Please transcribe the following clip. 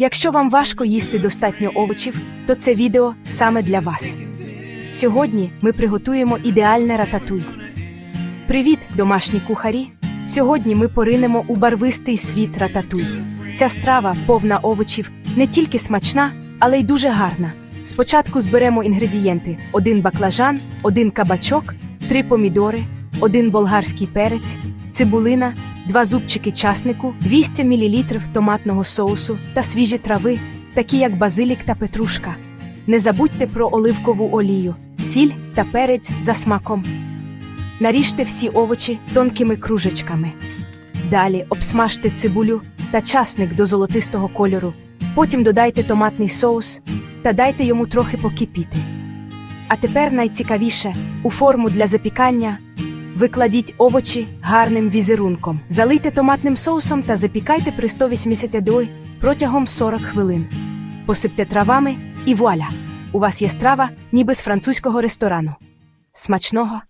Якщо вам важко їсти достатньо овочів, то це відео саме для вас. Сьогодні ми приготуємо ідеальне рататуй. Привіт, домашні кухарі! Сьогодні ми поринемо у барвистий світ рататуй. Ця страва, повна овочів, не тільки смачна, але й дуже гарна. Спочатку зберемо інгредієнти: один баклажан, один кабачок, три помідори, один болгарський перець, цибулина, два зубчики часнику, 200 мл томатного соусу та свіжі трави, такі як базилік та петрушка. Не забудьте про оливкову олію, сіль та перець за смаком. Наріжте всі овочі тонкими кружечками. Далі обсмажте цибулю та часник до золотистого кольору. Потім додайте томатний соус та дайте йому трохи покипіти. А тепер найцікавіше у форму для запікання викладіть овочі гарним візерунком. Залийте томатним соусом та запікайте при 180 дой протягом 40 хвилин. Посипте травами і вуаля! У вас є страва, ніби з французького ресторану. Смачного!